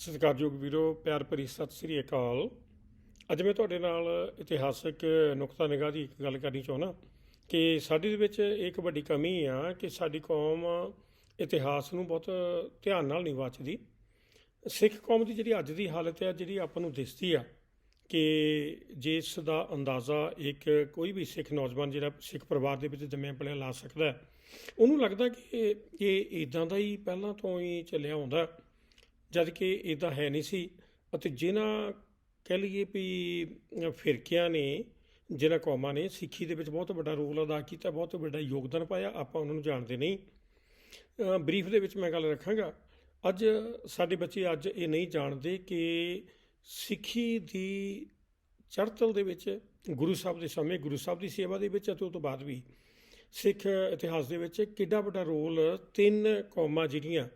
ਸਤਿਕਾਰਯੋਗ ਵੀਰੋ, ਪਿਆਰ ਭਰੀ ਸਤਿ ਸ੍ਰੀ ਅਕਾਲ। ਅੱਜ ਮੈਂ ਤੁਹਾਡੇ ਨਾਲ ਇਤਿਹਾਸਕ ਨੁਕਤਾ ਨਿਗਾਹ ਦੀ ਇੱਕ ਗੱਲ ਕਰਨੀ ਚਾਹੁੰਦਾ ਕਿ ਸਾਡੇ ਦੇ ਵਿੱਚ ਇੱਕ ਵੱਡੀ ਕਮੀ ਆ ਕਿ ਸਾਡੀ ਕੌਮ ਇਤਿਹਾਸ ਨੂੰ ਬਹੁਤ ਧਿਆਨ ਨਾਲ ਨਹੀਂ ਵਾਚਦੀ। ਸਿੱਖ ਕੌਮ ਦੀ ਜਿਹੜੀ ਅੱਜ ਦੀ ਹਾਲਤ ਹੈ, ਜਿਹੜੀ ਆਪਾਂ ਨੂੰ ਦਿਸਦੀ ਆ ਕਿ ਜਿਸ ਦਾ ਅੰਦਾਜ਼ਾ ਇੱਕ ਕੋਈ ਵੀ ਸਿੱਖ ਨੌਜਵਾਨ ਜਿਹੜਾ ਸਿੱਖ ਪਰਿਵਾਰ ਦੇ ਵਿੱਚ ਜੰਮਿਆ ਪਲਿਆ ਲਾ ਸਕਦਾ ਉਹਨੂੰ ਲੱਗਦਾ ਕਿ ਇਹ ਇਦਾਂ ਦਾ ਹੀ ਪਹਿਲਾਂ ਤੋਂ ਹੀ ਚੱਲਿਆ ਹੁੰਦਾ ਜਦ ਕਿ ਇਦਾਂ ਹੈ ਨਹੀਂ ਸੀ। ਅਤੇ ਜਿਨ੍ਹਾਂ ਕਹਿ ਲਈਏ ਵੀ ਫਿਰਕਿਆਂ ਨੇ, ਜਿਨ੍ਹਾਂ ਕੌਮਾਂ ਨੇ, ਸਿੱਖੀ ਦੇ ਵਿੱਚ ਬਹੁਤ ਵੱਡਾ ਰੋਲ ਅਦਾ ਕੀਤਾ, ਬਹੁਤ ਵੱਡਾ ਯੋਗਦਾਨ ਪਾਇਆ, ਆਪਾਂ ਉਹਨਾਂ ਨੂੰ ਜਾਣਦੇ ਨਹੀਂ। ਬਰੀਫ ਦੇ ਵਿੱਚ ਮੈਂ ਗੱਲ ਰੱਖਾਂਗਾ। ਅੱਜ ਸਾਡੇ ਬੱਚੇ ਅੱਜ ਇਹ ਨਹੀਂ ਜਾਣਦੇ ਕਿ ਸਿੱਖੀ ਦੀ ਚੜ੍ਹਤਲ ਦੇ ਵਿੱਚ, ਗੁਰੂ ਸਾਹਿਬ ਦੇ ਸਮੇਂ, ਗੁਰੂ ਸਾਹਿਬ ਦੀ ਸੇਵਾ ਦੇ ਵਿੱਚ ਅਤੇ ਉਸ ਤੋਂ ਬਾਅਦ ਵੀ ਸਿੱਖ ਇਤਿਹਾਸ ਦੇ ਵਿੱਚ ਕਿੱਡਾ ਵੱਡਾ ਰੋਲ ਤਿੰਨ ਕੌਮਾਂ ਜਿਹੜੀਆਂ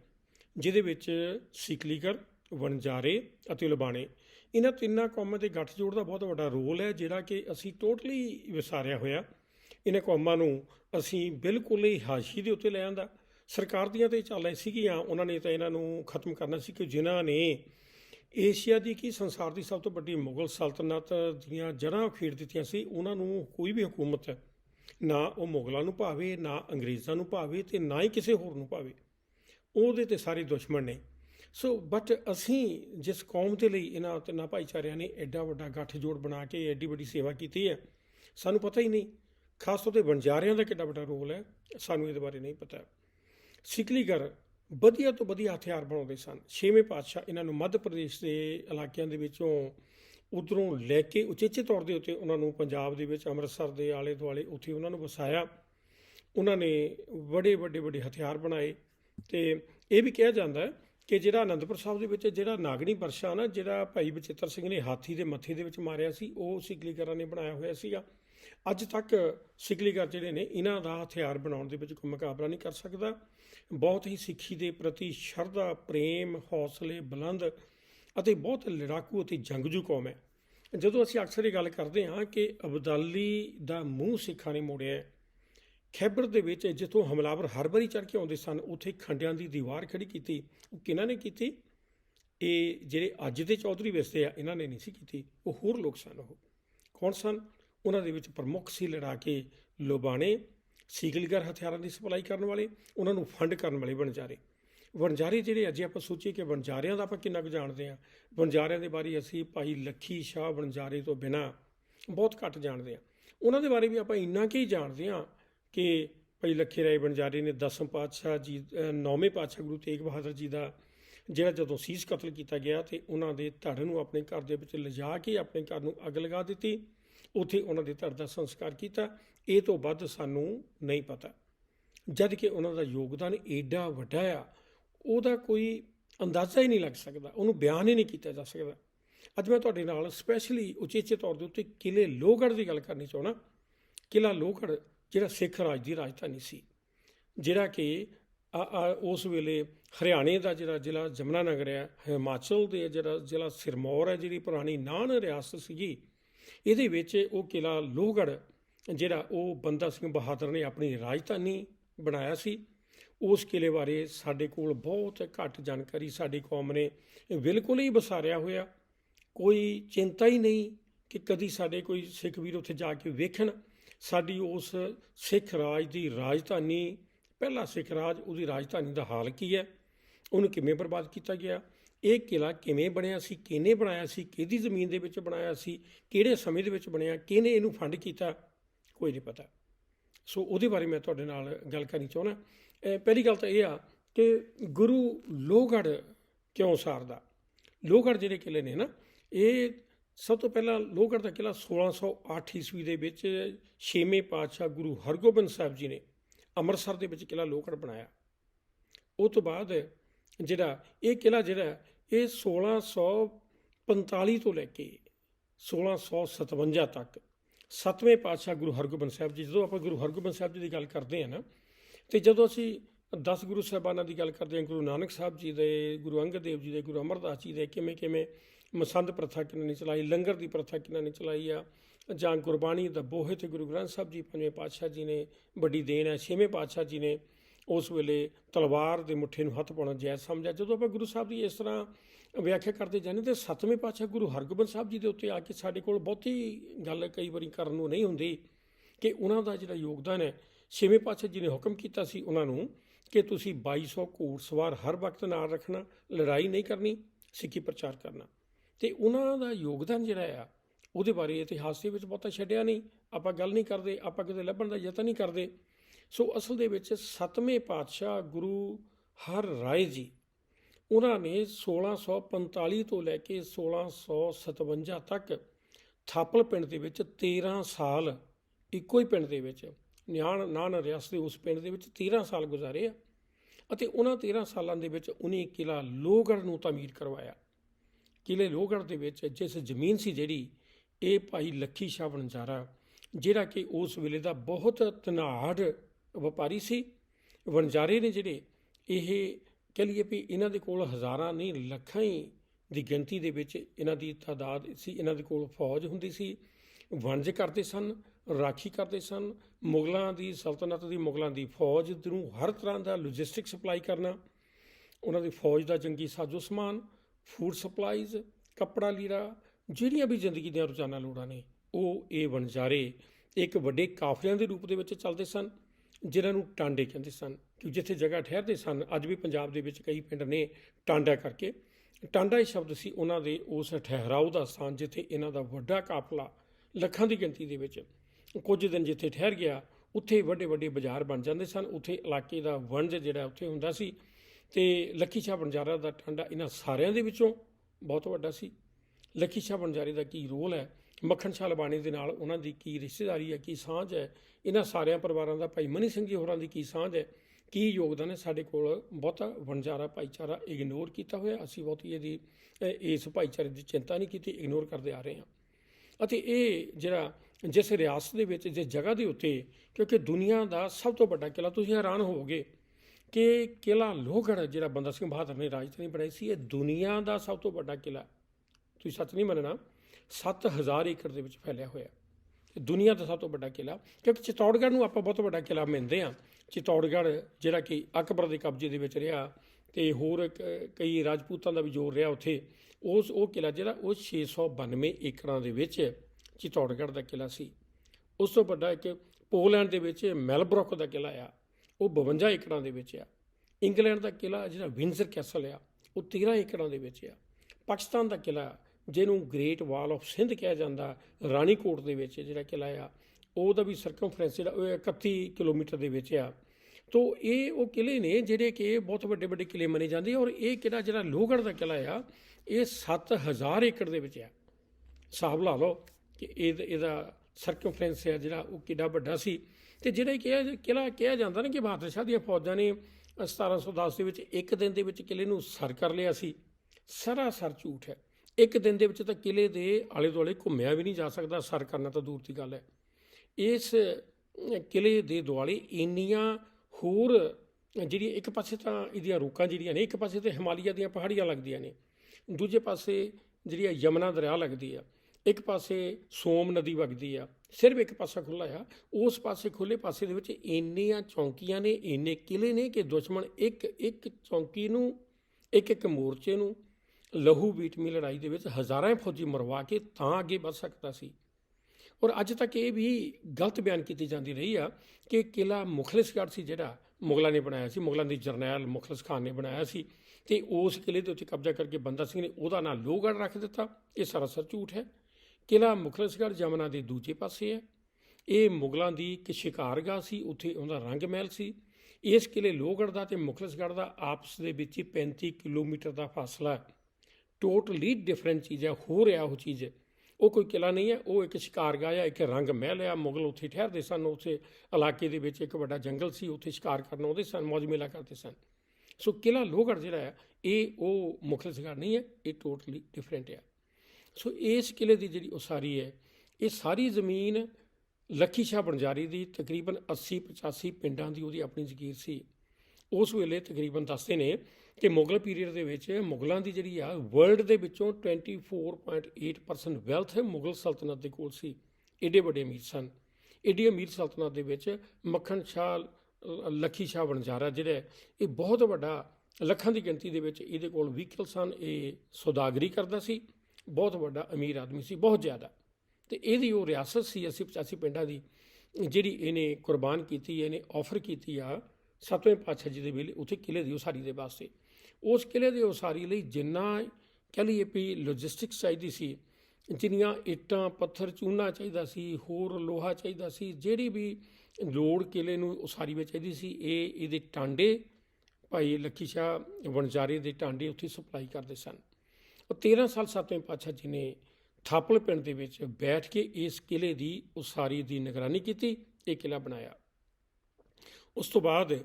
ਜਿਹਦੇ ਵਿੱਚ ਸਿਕਲੀਗਰ ਵਣਜਾਰੇ ਅਤੇ ਲੁਬਾਣੇ। ਇਹਨਾਂ ਤਿੰਨਾਂ ਕੌਮਾਂ ਦੇ ਗੱਠਜੋੜ ਦਾ ਬਹੁਤ ਵੱਡਾ ਰੋਲ ਹੈ, ਜਿਹੜਾ ਕਿ ਅਸੀਂ ਟੋਟਲੀ ਵਿਸਾਰਿਆ ਹੋਇਆ। ਇਹਨਾਂ ਕੌਮਾਂ ਨੂੰ ਅਸੀਂ ਬਿਲਕੁਲ ਹੀ ਹਾਸ਼ੀ ਦੇ ਉੱਤੇ ਲੈ ਆਂਦਾ। ਸਰਕਾਰ ਦੀਆਂ ਤੇ ਚਾਲਾਂ ਸੀਗੀਆਂ, ਉਹਨਾਂ ਨੇ ਤਾਂ ਇਹਨਾਂ ਨੂੰ ਖਤਮ ਕਰਨਾ ਸੀ ਕਿ ਜਿਨ੍ਹਾਂ ਨੇ ਏਸ਼ੀਆ ਦੀ ਕੀ ਸੰਸਾਰ ਦੀ ਸਭ ਤੋਂ ਵੱਡੀ ਮੁਗਲ ਸਲਤਨਤ ਦੀਆਂ ਜੜ੍ਹਾਂ ਖੇਡ ਦਿੱਤੀਆਂ ਸੀ, ਉਹਨਾਂ ਨੂੰ ਕੋਈ ਵੀ ਹਕੂਮਤ ਨਾ ਉਹ ਮੁਗਲਾਂ ਨੂੰ ਭਾਵੇ, ਨਾ ਅੰਗਰੇਜ਼ਾਂ ਨੂੰ ਭਾਵੇ ਤੇ ਨਾ ਹੀ ਕਿਸੇ ਹੋਰ ਨੂੰ ਭਾਵੇ। ਉਹਦੇ ਤੇ ਸਾਰੇ ਦੁਸ਼ਮਣ ਨੇ। ਸੋ ਬਟ ਅਸੀਂ ਜਿਸ ਕੌਮ ਦੇ ਲਈ ਇਹਨਾਂ ਤਿੰਨਾਂ ਭਾਈਚਾਰਿਆਂ ਨੇ ਐਡਾ ਵੱਡਾ ਗੱਠ ਜੋੜ ਬਣਾ ਕੇ ਐਡੀ ਵੱਡੀ ਸੇਵਾ ਕੀਤੀ ਹੈ, ਸਾਨੂੰ ਪਤਾ ਹੀ ਨਹੀਂ। ਖਾਸ ਤੌਰ ਤੇ ਵਣਜਾਰਿਆਂ ਦਾ ਕਿੰਨਾ ਵੱਡਾ ਰੋਲ ਹੈ, ਸਾਨੂੰ ਇਹਦੇ ਬਾਰੇ ਨਹੀਂ ਪਤਾ। ਸਿਕਲੀਗਰ ਵਧੀਆ ਤੋਂ ਵਧੀਆ ਹਥਿਆਰ ਬਣਾਉਂਦੇ ਸਨ। ਛੇਵੇਂ ਪਾਤਸ਼ਾਹ ਇਹਨਾਂ ਨੂੰ ਮੱਧ ਪ੍ਰਦੇਸ਼ ਦੇ ਇਲਾਕਿਆਂ ਦੇ ਵਿੱਚੋਂ ਉਧਰੋਂ ਲੈ ਕੇ ਉਚੇਚੇ ਤੌਰ ਦੇ ਉੱਤੇ ਉਹਨਾਂ ਨੂੰ ਪੰਜਾਬ ਦੇ ਵਿੱਚ, ਅੰਮ੍ਰਿਤਸਰ ਦੇ ਆਲੇ ਦੁਆਲੇ ਉੱਥੇ ਉਹਨਾਂ ਨੂੰ ਵਸਾਇਆ। ਉਹਨਾਂ ਨੇ ਬੜੇ ਵੱਡੇ ਵੱਡੇ ਹਥਿਆਰ ਬਣਾਏ। ਤੇ ਇਹ ਵੀ ਕਿਹਾ ਜਾਂਦਾ ਹੈ ਕਿ ਜਿਹੜਾ ਅਨੰਦਪੁਰ ਸਾਹਿਬ ਦੇ ਵਿੱਚ ਜਿਹੜਾ ਨਾਗਣੀ ਵਰਸ਼ਾ ਨਾ, ਜਿਹੜਾ ਭਾਈ ਬਚਿੱਤਰ ਸਿੰਘ ਨੇ ਹਾਥੀ ਦੇ ਮੱਥੇ ਦੇ ਵਿੱਚ ਮਾਰਿਆ ਸੀ, ਉਹ ਸਿਕਲੀਗਰਾਂ ਨੇ ਬਣਾਇਆ ਹੋਇਆ ਸੀਗਾ। ਅੱਜ ਤੱਕ ਸਿਕਲੀਗਰ ਜਿਹੜੇ ਨੇ, ਇਹਨਾਂ ਦਾ ਹਥਿਆਰ ਬਣਾਉਣ ਦੇ ਵਿੱਚ ਕੋਈ ਮੁਕਾਬਲਾ ਨਹੀਂ ਕਰ ਸਕਦਾ। ਬਹੁਤ ਹੀ ਸਿੱਖੀ ਦੇ ਪ੍ਰਤੀ ਸ਼ਰਧਾ, ਪ੍ਰੇਮ, ਹੌਸਲੇ, ਬੁਲੰਦ ਅਤੇ ਬਹੁਤ ਲੜਾਕੂ ਅਤੇ ਜੰਗਜੂ ਕੌਮ ਹੈ। ਜਦੋਂ ਅਸੀਂ ਅਕਸਰ ਇਹ ਗੱਲ ਕਰਦੇ ਹਾਂ ਕਿ ਅਬਦਾਲੀ ਦਾ ਮੂੰਹ ਸਿੱਖਾਂ ਨੇ ਮੋੜਿਆ ਖੈਬਰ ਦੇ ਵਿੱਚ ਜਿੱਥੋਂ ਹਮਲਾਵਰ ਹਰ ਵਾਰੀ ਚੜ ਕੇ ਆਉਂਦੇ ਸਨ, ਉੱਥੇ ਖੰਡਿਆਂ ਦੀ ਦੀਵਾਰ ਖੜੀ ਕੀਤੀ। ਉਹ ਕਿਹਨਾਂ ਨੇ ਕੀਤੀ? ਇਹ ਜਿਹੜੇ ਅੱਜ ਦੇ ਚੌਧਰੀ ਵਸਦੇ ਆ, ਇਹਨਾਂ ਨੇ ਨਹੀਂ ਸੀ ਕੀਤੀ। ਉਹ ਹੋਰ ਲੋਕ ਸਨ ਉਹ। ਕੌਣ ਸਨ? ਉਹਨਾਂ ਦੇ ਵਿੱਚ ਪ੍ਰਮੁੱਖ ਸੀ ਲੜਾ ਕੇ ਲੋਬਾਣੇ, ਸੀਗਲਗਰ ਹਥਿਆਰਾਂ ਦੀ ਸਪਲਾਈ ਕਰਨ ਵਾਲੇ, ਉਹਨਾਂ ਨੂੰ ਫੰਡ ਕਰਨ ਵਾਲੇ ਵਣਜਾਰੇ। ਵਣਜਾਰੇ ਜਿਹੜੇ ਅੱਜ ਆਪਾਂ ਸੋਚੀਏ ਕਿ ਵਣਜਾਰਿਆਂ ਦਾ ਆਪਾਂ ਕਿੰਨਾ ਕੁ ਜਾਣਦੇ ਆ, ਵਣਜਾਰਿਆਂ ਦੇ ਬਾਰੇ ਅਸੀਂ ਭਾਈ ਲੱਖੀ ਸ਼ਾਹ ਵਣਜਾਰੇ ਤੋਂ ਬਿਨਾ ਬਹੁਤ ਘੱਟ ਜਾਣਦੇ ਆ। ਉਹਨਾਂ ਦੇ ਬਾਰੇ ਵੀ ਆਪਾਂ ਇੰਨਾ ਕੀ ਜਾਣਦੇ ਆ ਕਿ ਭਾਈ ਲੱਖੇ ਰਾਏ ਵਣਜਾਰੇ ਨੇ ਦਸਮ ਪਾਤਸ਼ਾਹ ਜੀ ਨੌਵੇਂ ਪਾਤਸ਼ਾਹ ਗੁਰੂ ਤੇਗ ਬਹਾਦਰ ਜੀ ਦਾ ਜਿਹੜਾ ਜਦੋਂ ਸੀਸ ਕਤਲ ਕੀਤਾ ਗਿਆ ਤੇ ਉਹਨਾਂ ਦੇ ਧੜ ਨੂੰ ਆਪਣੇ ਘਰ ਦੇ ਵਿੱਚ ਲਿਜਾ ਕੇ ਆਪਣੇ ਘਰ ਨੂੰ ਅੱਗ ਲਗਾ ਦਿੱਤੀ, ਉੱਥੇ ਉਹਨਾਂ ਦੇ ਧੜ ਦਾ ਸੰਸਕਾਰ ਕੀਤਾ। ਇਹ ਤੋਂ ਵੱਧ ਸਾਨੂੰ ਨਹੀਂ ਪਤਾ। ਜਦ ਕਿ ਉਹਨਾਂ ਦਾ ਯੋਗਦਾਨ ਏਡਾ ਵੱਡਾ ਆ, ਉਹਦਾ ਕੋਈ ਅੰਦਾਜ਼ਾ ਹੀ ਨਹੀਂ ਲੱਗ ਸਕਦਾ, ਉਹਨੂੰ ਬਿਆਨ ਹੀ ਨਹੀਂ ਕੀਤਾ ਜਾ ਸਕਦਾ। ਅੱਜ ਮੈਂ ਤੁਹਾਡੇ ਨਾਲ ਸਪੈਸ਼ਲੀ ਉਚੇਚੇ ਤੌਰ ਦੇ ਉੱਤੇ ਕਿਲੇ ਲੋਹਗੜ੍ਹ ਦੀ ਗੱਲ ਕਰਨੀ ਚਾਹਣਾ ਕਿਲਾ ਲੋਹਗੜ੍ਹ ਜਿਹੜਾ ਸਿੱਖ ਰਾਜ ਦੀ ਰਾਜਧਾਨੀ ਸੀ, ਜਿਹੜਾ ਕਿ ਉਸ ਵੇਲੇ ਹਰਿਆਣੇ ਦਾ ਜਿਹੜਾ ਜ਼ਿਲ੍ਹਾ ਜਮਨਾ ਨਗਰ ਹੈ, ਹਿਮਾਚਲ ਦੇ ਜਿਹੜਾ ਜ਼ਿਲ੍ਹਾ ਸਿਰਮੌਰ ਹੈ, ਜਿਹੜੀ ਪੁਰਾਣੀ ਨਾਨ ਰਿਆਸਤ ਸੀਗੀ, ਇਹਦੇ ਵਿੱਚ ਉਹ ਕਿਲਾ ਲੋਹਗੜ੍ਹ, ਜਿਹੜਾ ਉਹ ਬੰਦਾ ਸਿੰਘ ਬਹਾਦਰ ਨੇ ਆਪਣੀ ਰਾਜਧਾਨੀ ਬਣਾਇਆ ਸੀ। ਉਸ ਕਿਲੇ ਬਾਰੇ ਸਾਡੇ ਕੋਲ ਬਹੁਤ ਘੱਟ ਜਾਣਕਾਰੀ ਸਾਡੀ ਕੌਮ ਨੇ ਬਿਲਕੁਲ ਹੀ ਵਿਸਾਰਿਆ ਹੋਇਆ। ਕੋਈ ਚਿੰਤਾ ਹੀ ਨਹੀਂ ਕਿ ਕਦੀ ਸਾਡੇ ਕੋਈ ਸਿੱਖ ਵੀਰ ਉੱਥੇ ਜਾ ਕੇ ਵੇਖਣ। ਸਾਡੀ ਉਸ ਸਿੱਖ ਰਾਜ ਦੀ ਰਾਜਧਾਨੀ, ਪਹਿਲਾ ਸਿੱਖ ਰਾਜ, ਉਹਦੀ ਰਾਜਧਾਨੀ ਦਾ ਹਾਲ ਕੀ ਹੈ? ਉਹਨੂੰ ਕਿਵੇਂ ਬਰਬਾਦ ਕੀਤਾ ਗਿਆ? ਇਹ ਕਿਲਾ ਕਿਵੇਂ ਬਣਿਆ ਸੀ? ਕਿਹਨੇ ਬਣਾਇਆ ਸੀ? ਕਿਹਦੀ ਜ਼ਮੀਨ ਦੇ ਵਿੱਚ ਬਣਾਇਆ ਸੀ? ਕਿਹੜੇ ਸਮੇਂ ਦੇ ਵਿੱਚ ਬਣਿਆ? ਕਿਹਨੇ ਇਹਨੂੰ ਫੰਡ ਕੀਤਾ? ਕੋਈ ਨਹੀਂ ਪਤਾ। ਸੋ ਉਹਦੇ ਬਾਰੇ ਮੈਂ ਤੁਹਾਡੇ ਨਾਲ ਗੱਲ ਕਰਨੀ ਚਾਹੁੰਦਾ। ਪਹਿਲੀ ਗੱਲ ਤਾਂ ਇਹ ਆ ਕਿ ਗੁਰੂ ਲੋਹਗੜ੍ਹ ਕਿਉਂ ਸਾਰਦਾ ਲੋਹਗੜ੍ਹ ਜਿਹੜੇ ਕਿਲੇ ਨੇ ਨਾ, ਇਹ ਸਭ ਤੋਂ ਪਹਿਲਾਂ ਲੋਹਗੜ੍ਹ ਦਾ ਕਿਲਾ 1608 ਈਸਵੀ ਦੇ ਵਿੱਚ ਛੇਵੇਂ ਪਾਤਸ਼ਾਹ ਗੁਰੂ ਹਰਗੋਬਿੰਦ ਸਾਹਿਬ ਜੀ ਨੇ ਅੰਮ੍ਰਿਤਸਰ ਦੇ ਵਿੱਚ ਕਿਲਾ ਲੋਹਗੜ੍ਹ ਬਣਾਇਆ। ਉਹ ਤੋਂ ਬਾਅਦ ਜਿਹੜਾ ਇਹ ਕਿਲਾ ਜਿਹੜਾ ਹੈ, ਇਹ 1645 ਤੋਂ ਲੈ ਕੇ 1657 ਤੱਕ ਸੱਤਵੇਂ ਪਾਤਸ਼ਾਹ ਗੁਰੂ ਹਰਗੋਬਿੰਦ ਸਾਹਿਬ ਜੀ ਜਦੋਂ ਆਪਾਂ ਗੁਰੂ ਹਰਗੋਬਿੰਦ ਸਾਹਿਬ ਜੀ ਦੀ ਗੱਲ ਕਰਦੇ ਹਾਂ ਨਾ ਤੇ ਜਦੋਂ ਅਸੀਂ 10 ਗੁਰੂ ਸਾਹਿਬਾਨਾਂ ਦੀ ਗੱਲ ਕਰਦੇ ਹਾਂ ਗੁਰੂ ਨਾਨਕ ਸਾਹਿਬ ਜੀ ਦੇ ਗੁਰੂ ਅੰਗਦ ਦੇਵ ਜੀ ਦੇ ਗੁਰੂ ਅਮਰਦਾਸ ਜੀ ਦੇ ਕਿਵੇਂ ਕਿਵੇਂ ਮਸੰਦ ਪ੍ਰਥਾ ਕਿਹਨਾਂ ਨੇ ਚਲਾਈ, ਲੰਗਰ ਦੀ ਪ੍ਰਥਾ ਕਿਹਨਾਂ ਨੇ ਚਲਾਈ ਆ, ਜਾਂ ਗੁਰਬਾਣੀ ਦਾ ਬੋਹੇ ਤੇ ਗੁਰੂ ਗ੍ਰੰਥ ਸਾਹਿਬ ਜੀ ਪੰਜਵੇਂ ਪਾਤਸ਼ਾਹ ਜੀ ਨੇ ਵੱਡੀ ਦੇਣ ਹੈ, ਛੇਵੇਂ ਪਾਤਸ਼ਾਹ ਜੀ ਨੇ ਉਸ ਵੇਲੇ ਤਲਵਾਰ ਦੇ ਮੁੱਠੇ ਨੂੰ ਹੱਥ ਪਾਉਣਾ ਜਾਇਜ਼ ਸਮਝਿਆ। ਜਦੋਂ ਆਪਾਂ ਗੁਰੂ ਸਾਹਿਬ ਦੀ ਇਸ ਤਰ੍ਹਾਂ ਵਿਆਖਿਆ ਕਰਦੇ ਜਾਂਦੇ ਤੇ ਸੱਤਵੇਂ ਪਾਤਸ਼ਾਹ ਗੁਰੂ ਹਰਗੋਬਿੰਦ ਸਾਹਿਬ ਜੀ ਦੇ ਉੱਤੇ ਆ ਕੇ ਸਾਡੇ ਕੋਲ ਬਹੁਤੀ ਗੱਲ ਕਈ ਵਾਰੀ ਕਰਨ ਨੂੰ ਨਹੀਂ ਹੁੰਦੀ ਕਿ ਉਹਨਾਂ ਦਾ ਜਿਹੜਾ ਯੋਗਦਾਨ ਹੈ, ਛੇਵੇਂ ਪਾਤਸ਼ਾਹ ਜੀ ਨੇ ਹੁਕਮ ਕੀਤਾ ਸੀ ਉਹਨਾਂ ਨੂੰ ਕਿ ਤੁਸੀਂ 2200 ਘੋੜਸਵਾਰ ਹਰ ਵਕਤ ਨਾਲ ਰੱਖਣਾ, ਲੜਾਈ ਨਹੀਂ ਕਰਨੀ, ਸਿੱਖੀ ਪ੍ਰਚਾਰ ਕਰਨਾ। ਤੇ ਉਹਨਾਂ ਦਾ ਯੋਗਦਾਨ ਜਿਹੜਾ ਆ, ਉਹਦੇ ਬਾਰੇ ਇਤਿਹਾਸ ਦੇ ਵਿੱਚ ਬਹੁਤਾ ਛੱਡਿਆ ਨਹੀਂ। ਆਪਾਂ ਗੱਲ ਨਹੀਂ ਕਰਦੇ, ਆਪਾਂ ਕਿਤੇ ਲੱਭਣ ਦਾ ਯਤਨ ਨਹੀਂ ਕਰਦੇ। ਸੋ ਅਸਲ ਦੇ ਵਿੱਚ ਸੱਤਵੇਂ ਪਾਤਸ਼ਾਹ ਗੁਰੂ ਹਰ ਰਾਏ ਜੀ, ਉਹਨਾਂ ਨੇ 1645 ਤੋਂ ਲੈ ਕੇ 1657 ਤੱਕ ਥਾਪਲ ਪਿੰਡ ਦੇ ਵਿੱਚ 13 ਸਾਲ ਇੱਕੋ ਹੀ ਪਿੰਡ ਦੇ ਵਿੱਚ, ਨਿਆਣ ਨਾਨ ਰਿਆਸ ਦੇ ਉਸ ਪਿੰਡ ਦੇ ਵਿੱਚ 13 ਸਾਲ ਗੁਜ਼ਾਰੇ ਆ। ਅਤੇ ਉਹਨਾਂ 13 ਸਾਲਾਂ ਦੇ ਵਿੱਚ ਉਹਨੇ ਕਿਲਾ ਲੋਹਗੜ੍ਹ ਨੂੰ ਤਾਮੀਰ ਕਰਵਾਇਆ। ਕਿਲੇ ਲੋਹਗੜ੍ਹ ਦੇ ਵਿੱਚ ਜਿਸ ਜ਼ਮੀਨ ਸੀ ਜਿਹੜੀ, ਇਹ ਭਾਈ ਲੱਖੀ ਸ਼ਾਹ ਵਣਜਾਰਾ, ਜਿਹੜਾ ਕਿ ਉਸ ਵੇਲੇ ਦਾ ਬਹੁਤ ਧਨਾੜ ਵਪਾਰੀ ਸੀ। ਵਣਜਾਰੇ ਨੇ ਜਿਹੜੇ, ਇਹ ਕਹ ਲਈਏ ਵੀ ਇਹਨਾਂ ਦੇ ਕੋਲ ਹਜ਼ਾਰਾਂ ਨਹੀਂ, ਲੱਖਾਂ ਹੀ ਦੀ ਗਿਣਤੀ ਦੇ ਵਿੱਚ ਇਹਨਾਂ ਦੀ ਤਾਦਾਦ ਸੀ, ਇਹਨਾਂ ਦੇ ਕੋਲ ਫੌਜ ਹੁੰਦੀ ਸੀ। ਵਣਜ ਕਰਦੇ ਸਨ, ਰਾਖੀ ਕਰਦੇ ਸਨ, ਮੁਗਲਾਂ ਦੀ ਸਲਤਨਤ ਦੀ, ਮੁਗਲਾਂ ਦੀ ਫੌਜ ਨੂੰ ਹਰ ਤਰ੍ਹਾਂ ਦਾ ਲੌਜਿਸਟਿਕ ਸਪਲਾਈ ਕਰਨਾ, ਉਹਨਾਂ ਦੀ ਫੌਜ ਦਾ ਜੰਗੀ ਸਾਜ਼ੋ ਸਮਾਨ ਫੂਡ ਸਪਲਾਈਜ਼ ਕੱਪੜਾ ਲੀੜਾ, ਜਿਹੜੀਆਂ ਵੀ ਜ਼ਿੰਦਗੀ ਦੀਆਂ ਰੋਜ਼ਾਨਾ ਲੋੜਾਂ ਨੇ, ਉਹ ਇਹ ਵਣਜਾਰੇ ਇੱਕ ਵੱਡੇ ਕਾਫਲਿਆਂ ਦੇ ਰੂਪ ਦੇ ਵਿੱਚ ਚੱਲਦੇ ਸਨ, ਜਿਨ੍ਹਾਂ ਨੂੰ ਟਾਂਡੇ ਕਹਿੰਦੇ ਸਨ, ਕਿ ਜਿੱਥੇ ਜਗ੍ਹਾ ਠਹਿਰਦੇ ਸਨ, ਅੱਜ ਵੀ ਪੰਜਾਬ ਦੇ ਵਿੱਚ ਕਈ ਪਿੰਡ ਨੇ ਟਾਂਡਾ ਕਰਕੇ। ਟਾਂਡਾ ਇਹ ਸ਼ਬਦ ਸੀ ਉਹਨਾਂ ਦੇ ਉਸ ਠਹਿਰਾਓ ਦਾ ਸਥਾਨ, ਜਿੱਥੇ ਇਹਨਾਂ ਦਾ ਵੱਡਾ ਕਾਫਲਾ ਲੱਖਾਂ ਦੀ ਗਿਣਤੀ ਦੇ ਵਿੱਚ ਕੁਝ ਦਿਨ ਜਿੱਥੇ ਠਹਿਰ ਗਿਆ, ਉੱਥੇ ਵੱਡੇ ਵੱਡੇ ਬਾਜ਼ਾਰ ਬਣ ਜਾਂਦੇ ਸਨ। ਉੱਥੇ ਇਲਾਕੇ ਦਾ ਵਣਜ ਜਿਹੜਾ, ਉੱਥੇ ਹੁੰਦਾ ਸੀ ਤੇ ਲੱਖੀ ਸ਼ਾਹ ਬੰਜਾਰਾ ਦਾ ਟਾਂਡਾ ਇਹਨਾਂ ਸਾਰਿਆਂ ਦੇ ਵਿੱਚੋਂ ਬਹੁਤ ਵੱਡਾ ਸੀ। ਲੱਖੀ ਸ਼ਾਹ ਬੰਜਾਰੇ ਦਾ ਕੀ ਰੋਲ ਹੈ? ਮੱਖਣ ਸ਼ਾਹ ਲਬਾਣੀ ਦੇ ਨਾਲ ਉਹਨਾਂ ਦੀ ਕੀ ਰਿਸ਼ਤੇਦਾਰੀ ਹੈ, ਕੀ ਸਾਂਝ ਹੈ? ਇਹਨਾਂ ਸਾਰਿਆਂ ਪਰਿਵਾਰਾਂ ਦਾ ਭਾਈ ਮਨੀ ਸਿੰਘ ਜੀ ਹੋਰਾਂ ਦੀ ਕੀ ਸਾਂਝ ਹੈ? ਕੀ ਯੋਗਦਾਨ ਹੈ ਸਾਡੇ ਕੋਲ? ਬਹੁਤਾ ਵਣਜਾਰਾ ਭਾਈਚਾਰਾ ਇਗਨੋਰ ਕੀਤਾ ਹੋਇਆ। ਅਸੀਂ ਬਹੁਤੀ ਇਹਦੀ ਇਸ ਭਾਈਚਾਰੇ ਦੀ ਚਿੰਤਾ ਨਹੀਂ ਕੀਤੀ ਇਗਨੋਰ ਕਰਦੇ ਆ ਰਹੇ ਹਾਂ। ਅਤੇ ਇਹ ਜਿਹੜਾ ਜਿਸ ਰਿਆਸਤ ਦੇ ਵਿੱਚ, ਜਿਸ ਜਗ੍ਹਾ ਦੇ ਉੱਤੇ, ਕਿਉਂਕਿ ਦੁਨੀਆ ਦਾ ਸਭ ਤੋਂ ਵੱਡਾ ਕਿਲਾ ਤੁਸੀਂ ਹੈਰਾਨ ਹੋਵੋਗੇ ਕਿ ਕਿਲਾ ਲੋਹਗੜ੍ਹ ਜਿਹੜਾ ਬੰਦਾ ਸਿੰਘ ਬਹਾਦਰ ਨੇ ਰਾਜਧਾਨੀ ਬਣਾਈ ਸੀ, ਇਹ ਦੁਨੀਆ ਦਾ ਸਭ ਤੋਂ ਵੱਡਾ ਕਿਲਾ ਤੁਸੀਂ ਸੱਚ ਨਹੀਂ ਮੰਨਣਾ 7000 ਏਕੜ ਦੇ ਵਿੱਚ ਫੈਲਿਆ ਹੋਇਆ ਦੁਨੀਆ ਦਾ ਸਭ ਤੋਂ ਵੱਡਾ ਕਿਲਾ ਕਿਉਂਕਿ ਚਿਤੌੜਗੜ੍ਹ ਨੂੰ ਆਪਾਂ ਬਹੁਤ ਵੱਡਾ ਕਿਲਾ ਮੰਨਦੇ ਹਾਂ। ਚਿਤੌੜਗੜ੍ਹ, ਜਿਹੜਾ ਕਿ ਅਕਬਰ ਦੇ ਕਬਜ਼ੇ ਦੇ ਵਿੱਚ ਰਿਹਾ ਤੇ ਹੋਰ ਕ- ਕਈ ਰਾਜਪੂਤਾਂ ਦਾ ਵੀ ਜ਼ੋਰ ਰਿਹਾ ਉੱਥੇ, ਉਸ, ਉਹ ਕਿਲਾ ਜਿਹੜਾ ਉਹ 692 ਏਕੜਾਂ ਦੇ ਵਿੱਚ ਚਿਤੌੜਗੜ੍ਹ ਦਾ ਕਿਲਾ ਸੀ। ਉਸ ਤੋਂ ਵੱਡਾ ਇੱਕ ਪੋਲੈਂਡ ਦੇ ਵਿੱਚ ਮੈਲਬਰੋਕ ਦਾ ਕਿਲਾ ਆ। ਉਹ 52 ਏਕੜਾਂ ਦੇ ਵਿੱਚ ਆ। ਇੰਗਲੈਂਡ ਦਾ ਕਿਲਾ ਜਿਹੜਾ ਵਿੰਜ਼ਰ ਕੈਸਲ ਆ, ਉਹ 13 ਏਕੜਾਂ ਦੇ ਵਿੱਚ ਆ। ਪਾਕਿਸਤਾਨ ਦਾ ਕਿਲਾ ਜਿਹਨੂੰ ਗ੍ਰੇਟ ਵਾਲ ਆਫ ਸਿੰਧ ਕਿਹਾ ਜਾਂਦਾ, ਰਾਣੀਕੋਟ ਦੇ ਵਿੱਚ ਜਿਹੜਾ ਕਿਲਾ ਆ, ਉਹਦਾ ਵੀ ਸਰਕਮਫਰੈਂਸ ਜਿਹੜਾ, ਉਹ 31 ਕਿਲੋਮੀਟਰ ਦੇ ਵਿੱਚ ਆ। ਤੋ ਇਹ ਉਹ ਕਿਲੇ ਨੇ ਜਿਹੜੇ ਕਿ ਬਹੁਤ ਵੱਡੇ ਵੱਡੇ ਕਿਲੇ ਮੰਨੇ ਜਾਂਦੇ ਆ, ਔਰ ਇਹ ਕਿਲਾ ਜਿਹੜਾ ਲੋਹਗੜ੍ਹ ਦਾ ਕਿਲਾ ਆ, ਇਹ 7000 ਏਕੜ ਦੇ ਵਿੱਚ ਆ। ਹਿਸਾਬ ਲਾ ਲਓ ਕਿ ਇਹ ਇਹਦਾ ਸਰਕਮਫਰੈਂਸ ਆ ਜਿਹੜਾ, ਉਹ ਕਿੱਡਾ ਵੱਡਾ ਸੀ। ਤੇ ਜਿਹੜਾ ਕਿ ਇਹ ਕਿਲਾ ਕਿਹਾ ਜਾਂਦਾ ਨਾ ਕਿ ਬਹਾਦਰ ਸ਼ਾਹ ਦੀਆਂ ਫੌਜਾਂ ਨੇ 1710 ਦੇ ਵਿੱਚ ਇੱਕ ਦਿਨ ਦੇ ਵਿੱਚ ਕਿਲੇ ਨੂੰ ਸਰ ਕਰ ਲਿਆ ਸੀ। ਸਰਾਸਰ ਝੂਠ ਹੈ। ਇੱਕ ਦਿਨ ਦੇ ਵਿੱਚ ਤਾਂ ਕਿਲੇ ਦੇ ਆਲੇ ਦੁਆਲੇ ਘੁੰਮਿਆ ਵੀ ਨਹੀਂ ਜਾ ਸਕਦਾ। ਸਰ ਕਰਨਾ ਤਾਂ ਦੂਰ ਦੀ ਗੱਲ ਹੈ। ਇਸ ਅਹ, ਕਿਲੇ ਦੇ ਦੁਆਲੇ ਇੰਨੀਆਂ ਹੋਰ ਜਿਹੜੀ ਇੱਕ ਪਾਸੇ ਤਾਂ ਇਹਦੀਆਂ ਰੋਕਾਂ ਜਿਹੜੀਆਂ ਨੇ ਇੱਕ ਪਾਸੇ ਤੇ ਹਿਮਾਲਿਆ ਦੀਆਂ ਪਹਾੜੀਆਂ ਲੱਗਦੀਆਂ ਨੇ। ਦੂਜੇ ਪਾਸੇ ਜਿਹੜੀ ਆ ਯਮਨਾ ਦਰਿਆ ਲੱਗਦੀ ਆ ਇੱਕ ਪਾਸੇ ਸੋਮ ਨਦੀ ਵਗਦੀ ਆ। ਸਿਰਫ ਇੱਕ ਪਾਸਾ ਖੁੱਲਾ ਆ, ਉਸ ਪਾਸੇ ਖੁੱਲੇ ਪਾਸੇ ਦੇ ਵਿੱਚ ਇੰਨੀਆਂ ਚੌਂਕੀਆਂ ਨੇ, ਇੰਨੇ ਕਿਲੇ ਨੇ ਕਿ ਦੁਸ਼ਮਣ ਇੱਕ ਇੱਕ ਚੌਂਕੀ ਨੂੰ, ਇੱਕ ਇੱਕ ਮੋਰਚੇ ਨੂੰ ਲਹੂ ਬੀਟਮੀ ਲੜਾਈ ਦੇ ਵਿੱਚ ਹਜ਼ਾਰਾਂ ਫੌਜੀ ਮਰਵਾ ਕੇ ਤਾਂ ਅੱਗੇ ਵੱਧ ਸਕਦਾ ਸੀ। ਔਰ ਅੱਜ ਤੱਕ ਇਹ ਵੀ ਗਲਤ ਬਿਆਨ ਕੀਤੀ ਜਾਂਦੀ ਰਹੀ ਆ ਕਿ ਕਿਲਾ ਮੁਖਲਿਸਗੜ੍ਹ ਸੀ ਜਿਹੜਾ ਮੁਗਲਾਂ ਨੇ ਬਣਾਇਆ ਸੀ, ਮੁਗਲਾਂ ਦੀ ਜਰਨੈਲ ਮੁਖਲਿਸ ਖਾਨ ਨੇ ਬਣਾਇਆ ਸੀ ਤੇ ਉਸ ਕਿਲੇ ਦੇ ਉੱਤੇ ਕਬਜ਼ਾ ਕਰਕੇ ਬੰਦਾ ਸਿੰਘ ਨੇ ਉਹਦਾ ਨਾਂ ਲੋਹਗੜ੍ਹ ਰੱਖ ਦਿੱਤਾ। ਇਹ ਸਰਾਸਰ ਝੂਠ ਹੈ। ਕਿਲਾ ਮੁਖਲਸਗੜ੍ਹ ਜਮਨਾ ਦੇ ਦੂਜੇ ਪਾਸੇ ਹੈ। ਇਹ ਮੁਗਲਾਂ ਦੀ ਇੱਕ ਸ਼ਿਕਾਰਗਾਹ ਸੀ, ਉੱਥੇ ਉਹਦਾ ਰੰਗ ਮਹਿਲ ਸੀ। ਇਸ ਕਿਲੇ ਲੋਹਗੜ੍ਹ ਦਾ ਤੇ ਮੁਖਲਸਗੜ੍ਹ ਦਾ ਆਪਸ ਦੇ ਵਿੱਚ ਹੀ 35 ਕਿਲੋਮੀਟਰ ਦਾ ਫਾਸਲਾ ਹੈ। ਟੋਟਲੀ ਡਿਫਰੈਂਟ ਚੀਜ਼ ਹੈ, ਹੋ ਰਿਹਾ ਉਹ ਚੀਜ਼। ਉਹ ਕੋਈ ਕਿਲਾ ਨਹੀਂ ਹੈ, ਉਹ ਇੱਕ ਸ਼ਿਕਾਰਗਾਹ ਹੈ ਇੱਕ ਰੰਗ ਮਹਿਲ ਹੈ। ਮੁਗਲ ਉੱਥੇ ਠਹਿਰਦੇ ਸਨ, ਉੱਥੇ ਇਲਾਕੇ ਦੇ ਵਿੱਚ ਇੱਕ ਵੱਡਾ ਜੰਗਲ ਸੀ, ਉੱਥੇ ਸ਼ਿਕਾਰ ਕਰਨ ਆਉਂਦੇ ਸਨ, ਮੌਜ ਮੇਲਾ ਕਰਦੇ ਸਨ। ਸੋ ਕਿਲਾ ਲੋਹਗੜ੍ਹ ਜਿਹੜਾ ਹੈ, ਇਹ ਉਹ ਮੁਖਲਸਗੜ੍ਹ ਨਹੀਂ ਹੈ, ਇਹ ਟੋਟਲੀ ਡਿਫਰੈਂਟ ਹੈ। ਸੋ ਇਸ ਕਿਲੇ ਦੀ ਜਿਹੜੀ ਉਸਾਰੀ ਹੈ, ਇਹ ਸਾਰੀ ਜ਼ਮੀਨ ਲੱਖੀ ਸ਼ਾਹ ਬਣਜਾਰੀ ਦੀ, ਤਕਰੀਬਨ 80 85 ਪਿੰਡਾਂ ਦੀ ਉਹਦੀ ਆਪਣੀ ਜ਼ਗੀਰ ਸੀ। ਉਸ ਵੇਲੇ ਤਕਰੀਬਨ ਦੱਸਦੇ ਨੇ ਕਿ ਮੁਗਲ ਪੀਰੀਅਡ ਦੇ ਵਿੱਚ ਮੁਗਲਾਂ ਦੀ ਜਿਹੜੀ ਆ, ਵਰਲਡ ਦੇ ਵਿੱਚੋਂ 24.8% ਵੈਲਥ ਮੁਗਲ ਸਲਤਨਤ ਦੇ ਕੋਲ ਸੀ। ਏਡੇ ਵੱਡੇ ਅਮੀਰ ਸਨ। ਏਡੀ ਅਮੀਰ ਸਲਤਨਤ ਦੇ ਵਿੱਚ ਮੱਖਣ ਸ਼ਾਹ, ਲੱਖੀ ਸ਼ਾਹ ਵਣਜਾਰਾ ਜਿਹੜਾ ਇਹ ਬਹੁਤ ਵੱਡਾ ਲੱਖਾਂ ਦੀ ਗਿਣਤੀ ਦੇ ਵਿੱਚ ਇਹਦੇ ਕੋਲ ਵਹੀਕਲ ਸਨ। ਇਹ ਸੌਦਾਗਰੀ ਕਰਦਾ ਸੀ। ਬਹੁਤ ਵੱਡਾ ਅਮੀਰ ਆਦਮੀ ਸੀ, ਬਹੁਤ ਜ਼ਿਆਦਾ। ਤੇ ਇਹਦੀ ਉਹ ਰਿਆਸਤ ਸੀ 80 85 ਪਿੰਡਾਂ ਦੀ, ਜਿਹੜੀ ਇਹਨੇ ਕੁਰਬਾਨ ਕੀਤੀ, ਇਹਨੇ ਆਫਰ ਕੀਤੀ ਆ, ਸਤਵੇਂ ਪਾਤਸ਼ਾਹ ਜੀ ਦੇ ਵੇਲੇ ਉੱਥੇ ਕਿਲੇ ਦੀ ਉਸਾਰੀ ਦੇ ਵਾਸਤੇ। ਉਸ ਕਿਲੇ ਦੀ ਉਸਾਰੀ ਲਈ ਜਿੰਨਾ ਕਹਿ ਲਈਏ ਵੀ ਲੌਜਿਸਟਿਕਸ ਚਾਹੀਦੀ ਸੀ, ਜਿੰਨੀਆਂ ਇੱਟਾਂ, ਪੱਥਰ, ਚੂਨਾ ਚਾਹੀਦਾ ਸੀ, ਹੋਰ ਲੋਹਾ ਚਾਹੀਦਾ ਸੀ, ਜਿਹੜੀ ਵੀ ਲੋੜ ਕਿਲੇ ਨੂੰ ਉਸਾਰੀ ਵਿੱਚ ਚਾਹੀਦੀ ਸੀ, ਇਹ ਇਹਦੇ ਟਾਂਡੇ, ਭਾਈ ਲੱਖੀ ਸ਼ਾਹ ਵਣਜਾਰੇ ਦੇ ਟਾਂਡੇ ਉੱਥੇ ਸਪਲਾਈ ਕਰਦੇ ਸਨ। ਉਹ 13 ਸਾਲ ਸਤਵੇਂ ਪਾਤਸ਼ਾਹ ਜੀ ਨੇ ਥਾਪਲ ਪਿੰਡ ਦੇ ਵਿੱਚ ਬੈਠ ਕੇ ਇਸ ਕਿਲੇ ਦੀ ਉਸਾਰੀ ਦੀ ਨਿਗਰਾਨੀ ਕੀਤੀ, ਇਹ ਕਿਲਾ ਬਣਾਇਆ। ਉਸ ਤੋਂ ਬਾਅਦ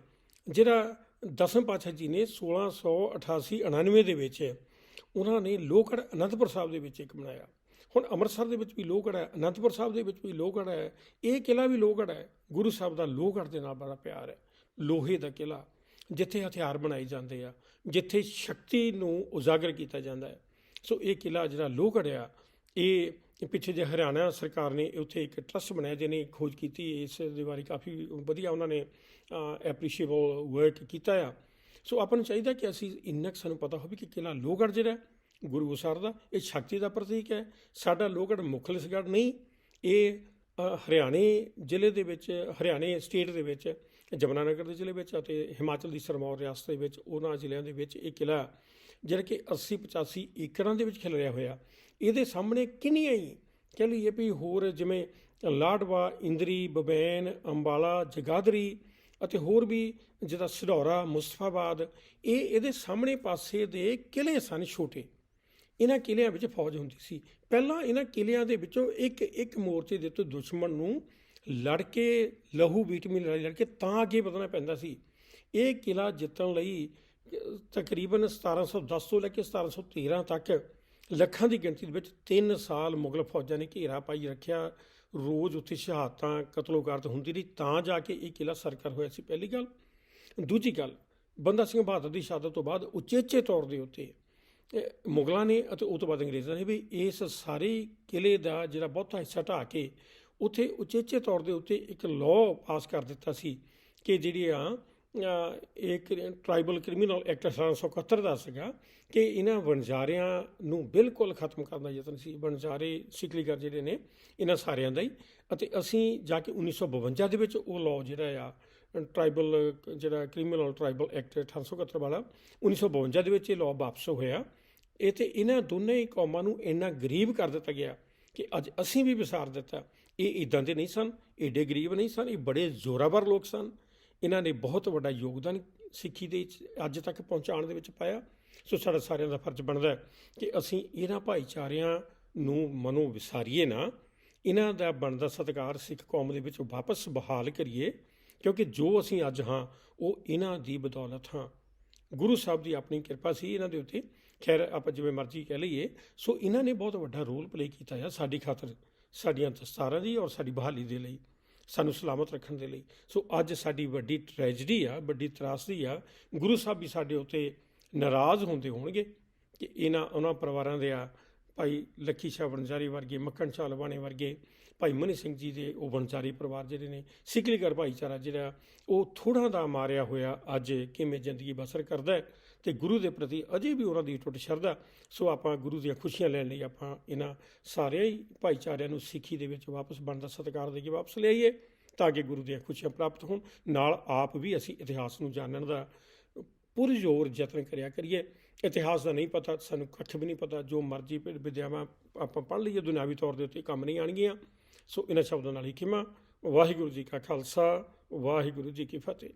ਜਿਹੜਾ ਦਸਮ ਪਾਤਸ਼ਾਹ ਜੀ ਨੇ 1688 99 ਦੇ ਵਿੱਚ ਉਹਨਾਂ ਨੇ ਲੋਹਗੜ੍ਹ ਅਨੰਦਪੁਰ ਸਾਹਿਬ ਦੇ ਵਿੱਚ ਇੱਕ ਬਣਾਇਆ। ਹੁਣ ਅੰਮ੍ਰਿਤਸਰ ਦੇ ਵਿੱਚ ਵੀ ਲੋਹਗੜ੍ਹ ਹੈ, ਅਨੰਦਪੁਰ ਸਾਹਿਬ ਦੇ ਵਿੱਚ ਵੀ ਲੋਹਗੜ੍ਹ ਹੈ, ਇਹ ਕਿਲਾ ਵੀ ਲੋਹਗੜ੍ਹ ਹੈ, ਗੁਰੂ ਸਾਹਿਬ ਦਾ ਲੋਹਗੜ੍ਹ ਦੇ ਨਾਲ ਬੜਾ ਪਿਆਰ ਹੈ। ਲੋਹੇ ਦਾ ਕਿਲਾ, ਜਿੱਥੇ ਹਥਿਆਰ ਬਣਾਏ ਜਾਂਦੇ ਆ, ਜਿੱਥੇ ਸ਼ਕਤੀ ਨੂੰ ਉਜਾਗਰ ਕੀਤਾ ਜਾਂਦਾ ਹੈ। ਸੋ ਇਹ ਕਿਲਾ ਜਿਹੜਾ ਲੋਹਗੜ੍ਹ ਆ ਇਹ ਪਿੱਛੇ ਜੇ ਹਰਿਆਣਾ ਸਰਕਾਰ ਨੇ ਉੱਥੇ ਇੱਕ ਟਰਸਟ ਬਣਾਇਆ ਜਿਹਨੇ ਖੋਜ ਕੀਤੀ, ਇਸ ਦੇ ਬਾਰੇ ਕਾਫੀ ਵਧੀਆ ਉਹਨਾਂ ਨੇ ਐਪਰੀਸ਼ੀਏਬਲ ਵਰਕ ਕੀਤਾ ਆ। ਸੋ ਆਪਾਂ ਨੂੰ ਚਾਹੀਦਾ ਕਿ ਅਸੀਂ ਇੰਨਾ ਕੁ ਸਾਨੂੰ ਪਤਾ ਹੋਵੇ ਕਿ ਕਿਲਾ ਲੋਹਗੜ੍ਹ ਜਿਹੜਾ ਗੁਰੂ ਸਾਹਿਬ ਦਾ, ਇਹ ਸ਼ਕਤੀ ਦਾ ਪ੍ਰਤੀਕ ਹੈ। ਸਾਡਾ ਲੋਹਗੜ੍ਹ ਮੁਖਲਿਸਗੜ੍ਹ ਨਹੀਂ, ਇਹ ਹਰਿਆਣੇ ਜ਼ਿਲ੍ਹੇ ਦੇ ਵਿੱਚ, ਹਰਿਆਣੇ ਸਟੇਟ ਦੇ ਵਿੱਚ, ਜਮਨਾਨਗਰ ਦੇ ਜ਼ਿਲ੍ਹੇ ਵਿੱਚ ਅਤੇ ਹਿਮਾਚਲ ਦੀ ਸਰਮੌਰ ਰਿਆਸਤ ਦੇ ਵਿੱਚ, ਉਹਨਾਂ ਜ਼ਿਲ੍ਹਿਆਂ ਦੇ ਵਿੱਚ ਇਹ ਕਿਲਾ ਜਿਹੜਾ ਕਿ 80 85 ਏਕੜਾਂ ਦੇ ਵਿੱਚ ਖਿਲਰਿਆ ਹੋਇਆ। ਇਹਦੇ ਸਾਹਮਣੇ ਕਿੰਨੀਆਂ ਹੀ ਕਹਿ ਲਈਏ ਵੀ ਹੋਰ ਜਿਵੇਂ ਲਾਡਵਾ, ਇੰਦਰੀ, ਬਬੈਨ, ਅੰਬਾਲਾ, ਜਗਾਦਰੀ ਅਤੇ ਹੋਰ ਵੀ ਜਿਹਦਾ ਸਿਧੌਰਾ ਮੁਸਤਫਾਬਾਦ, ਇਹ ਇਹਦੇ ਸਾਹਮਣੇ ਪਾਸੇ ਦੇ ਕਿਲੇ ਸਨ ਛੋਟੇ। ਇਹਨਾਂ ਕਿਲਿਆਂ ਵਿੱਚ ਫੌਜ ਹੁੰਦੀ ਸੀ। ਪਹਿਲਾਂ ਇਹਨਾਂ ਕਿਲਿਆਂ ਦੇ ਵਿੱਚੋਂ ਇੱਕ ਇੱਕ ਮੋਰਚੇ ਦੇ ਉੱਤੇ ਦੁਸ਼ਮਣ ਨੂੰ ਲੜ ਕੇ ਲਹੂ ਬੀਟਮੀ ਲੜਾਈ ਲੜ ਕੇ ਤਾਂ ਅੱਗੇ ਵਧਣਾ ਪੈਂਦਾ ਸੀ। ਇਹ ਕਿਲਾ ਜਿੱਤਣ ਲਈ ਤਕਰੀਬਨ 1710 ਤੋਂ ਲੈ ਕੇ 1713 ਤੱਕ ਲੱਖਾਂ ਦੀ ਗਿਣਤੀ ਦੇ ਵਿੱਚ 3 ਸਾਲ ਮੁਗਲ ਫੌਜਾਂ ਨੇ ਘੇਰਾ ਪਾਈ ਰੱਖਿਆ। ਰੋਜ਼ ਉੱਥੇ ਸ਼ਹਾਦਤਾਂ ਕਤਲੋਗਾਰਤ ਹੁੰਦੀ ਰਹੀ। ਤਾਂ ਜਾ ਕੇ ਇਹ ਕਿਲਾ ਸਰਕਰ ਹੋਇਆ ਸੀ ਪਹਿਲੀ ਗੱਲ। ਦੂਜੀ ਗੱਲ ਬੰਦਾ ਸਿੰਘ ਬਹਾਦਰ ਦੀ ਸ਼ਹਾਦਤ ਤੋਂ ਬਾਅਦ ਉਚੇਚੇ ਤੌਰ ਦੇ ਉੱਤੇ ਮੁਗਲਾਂ ਨੇ ਅਤੇ ਉਹ ਤੋਂ ਬਾਅਦ ਅੰਗਰੇਜ਼ਾਂ ਨੇ ਵੀ ਇਸ ਸਾਰੇ ਕਿਲੇ ਦਾ ਜਿਹੜਾ ਬਹੁਤਾ ਹਿੱਸਾ ਢਾਹ ਕੇ ਉੱਥੇ ਉਚੇਚੇ ਤੌਰ ਦੇ ਉੱਤੇ ਇੱਕ ਲਾਅ ਪਾਸ ਕਰ ਦਿੱਤਾ ਸੀ ਕਿ ਜਿਹੜੀਆਂ ਅਹ, ਇੱਕ ਟ੍ਰਾਈਬਲ ਕ੍ਰਿਮੀਨਲ ਐਕਟ 1871 ਦਾ ਸੀਗਾ ਕਿ ਇਹਨਾਂ ਵਣਜਾਰਿਆਂ ਨੂੰ ਬਿਲਕੁਲ ਖਤਮ ਕਰਨ ਦਾ ਯਤਨ ਸੀ। ਵਣਜਾਰੇ ਸਿਕਲੀਗਰ ਜਿਹੜੇ ਨੇ, ਇਹਨਾਂ ਸਾਰਿਆਂ ਦਾ ਹੀ। ਅਤੇ ਅਸੀਂ ਜਾ ਕੇ 1952 ਦੇ ਵਿੱਚ ਉਹ ਲਾਅ ਜਿਹੜਾ ਆ ਟ੍ਰਾਈਬਲ ਜਿਹੜਾ ਕ੍ਰਿਮੀਨਲ ਟ੍ਰਾਈਬਲ ਐਕਟ 1871 ਵਾਲਾ 1952 ਦੇ ਵਿੱਚ ਇਹ ਲਾਅ ਵਾਪਸ ਹੋਇਆ। ਇਹ ਤੇ ਇਹਨਾਂ ਦੋਨੇ ਹੀ ਕੌਮਾਂ ਨੂੰ ਇੰਨਾ ਗਰੀਬ ਕਰ ਦਿੱਤਾ ਗਿਆ ਕਿ ਅੱਜ ਅਸੀਂ ਵੀ ਵਿਸਾਰ ਦਿੱਤਾ। ਇਹ ਇਦਾਂ ਦੇ ਨਹੀਂ ਸਨ, ਏਡੇ ਗਰੀਬ ਨਹੀਂ ਸਨ, ਇਹ ਬੜੇ ਜ਼ੋਰਾਵਰ ਲੋਕ ਸਨ। ਇਹਨਾਂ ਨੇ ਬਹੁਤ ਵੱਡਾ ਯੋਗਦਾਨ ਸਿੱਖੀ ਦੇ ਅੱਜ ਤੱਕ ਪਹੁੰਚਾਉਣ ਦੇ ਵਿੱਚ ਪਾਇਆ। ਸੋ ਸਾਡਾ ਸਾਰਿਆਂ ਦਾ ਫਰਜ਼ ਬਣਦਾ ਹੈ ਕਿ ਅਸੀਂ ਇਹਨਾਂ ਭਾਈਚਾਰਿਆਂ ਨੂੰ ਮਨੋਂ ਵਿਸਾਰੀਏ ਨਾ। ਇਹਨਾਂ ਦਾ ਬਣਦਾ ਸਤਿਕਾਰ ਸਿੱਖ ਕੌਮ ਦੇ ਵਿੱਚ ਵਾਪਸ ਬਹਾਲ ਕਰੀਏ, ਕਿਉਂਕਿ ਜੋ ਅਸੀਂ ਅੱਜ ਹਾਂ, ਉਹ ਇਹਨਾਂ ਦੀ ਬਦੌਲਤ ਹਾਂ। ਗੁਰੂ ਸਾਹਿਬ ਦੀ ਆਪਣੀ ਕਿਰਪਾ ਸੀ ਇਹਨਾਂ ਦੇ ਉੱਤੇ। ਖੈਰ, ਆਪਾਂ ਜਿਵੇਂ ਮਰਜ਼ੀ ਕਹਿ ਲਈਏ, ਸੋ ਇਹਨਾਂ ਨੇ ਬਹੁਤ ਵੱਡਾ ਰੋਲ ਪਲੇ ਕੀਤਾ ਹੈ ਸਾਡੀ ਖਾਤਰ, ਸਾਡੀਆਂ ਦਸਤਾਰਾਂ ਦੀ ਔਰ ਸਾਡੀ ਬਹਾਲੀ ਦੇ ਲਈ। ਸਾਨੂੰ ਸਲਾਮਤ ਰੱਖਣ ਦੇ ਲਈ। ਸੋ ਅੱਜ ਸਾਡੀ ਵੱਡੀ ਟ੍ਰੈਜਡੀ ਆ, ਵੱਡੀ ਤਰਾਸਦੀ ਆ, ਗੁਰੂ ਸਾਹਿਬ ਵੀ ਸਾਡੇ ਉੱਤੇ ਨਾਰਾਜ਼ ਹੁੰਦੇ ਹੋਣਗੇ ਕਿ ਇਹਨਾਂ, ਉਹਨਾਂ ਪਰਿਵਾਰਾਂ ਦੇ ਆ, ਭਾਈ ਲੱਖੀ ਸ਼ਾਹ ਵਣਜਾਰੀ ਵਰਗੇ, ਮੱਖਣ ਸ਼ਾਹ ਲਵਾਣੇ ਵਰਗੇ, ਭਾਈ ਮਨੀ ਸਿੰਘ ਜੀ ਦੇ ਉਹ ਵਣਜਾਰੀ ਪਰਿਵਾਰ ਜਿਹੜੇ ਨੇ ਸਿਕਲੀਗਰ ਭਾਈਚਾਰਾ ਜਿਹੜਾ, ਉਹ ਥੋੜਾ ਦਾ ਮਾਰਿਆ ਹੋਇਆ ਅੱਜ ਕਿਵੇਂ ਜ਼ਿੰਦਗੀ ਬਸਰ ਕਰਦਾ ਹੈ। ਤੇ ਗੁਰੂ ਦੇ ਪ੍ਰਤੀ ਅਜੇ ਵੀ ਉਹਨਾਂ ਦੀ ਟੁੱਟ ਸ਼ਰਧਾ, ਸੋ ਆਪਾਂ ਗੁਰੂ ਦੀਆਂ ਖੁਸ਼ੀਆਂ ਲੈਣ ਲਈ ਆਪਾਂ ਇਹਨਾਂ ਸਾਰੇ ਹੀ ਭਾਈਚਾਰਿਆਂ ਨੂੰ ਸਿੱਖੀ ਦੇ ਵਿੱਚ ਵਾਪਸ ਬਣਦਾ ਸਤਿਕਾਰ ਦੇ ਕੇ ਵਾਪਸ ਲਿਆਈਏ ਤਾਂ ਕਿ ਗੁਰੂ ਦੀਆਂ ਖੁਸ਼ੀਆਂ ਪ੍ਰਾਪਤ ਹੋਣ। ਨਾਲ ਆਪ ਵੀ ਅਸੀਂ ਇਤਿਹਾਸ ਨੂੰ ਜਾਣਨ ਦਾ ਪੁਰਜ਼ੋਰ ਯਤਨ ਕਰਿਆ ਕਰੀਏ। ਇਤਿਹਾਸ ਦਾ ਨਹੀਂ ਪਤਾ, ਸਾਨੂੰ ਕੱਖ ਵੀ ਨਹੀਂ ਪਤਾ, ਜੋ ਮਰਜ਼ੀ ਵਿ- ਵਿਦਿਆਵਾਂ ਆਪਾਂ ਪੜ੍ਹ ਲਈਏ, ਦੁਨਿਆਵੀ ਤੌਰ ਦੇ ਉੱਤੇ ਕੰਮ ਨਹੀਂ ਆਣਗੀਆਂ ਸੋ ਇਹਨਾਂ ਸ਼ਬਦਾਂ ਨਾਲ ਹੀ ਖਿਮਾ। ਵਾਹਿਗੁਰੂ ਜੀ ਕਾ ਖਾਲਸਾ, ਵਾਹਿਗੁਰੂ ਜੀ ਕੀ ਫਤਿਹ।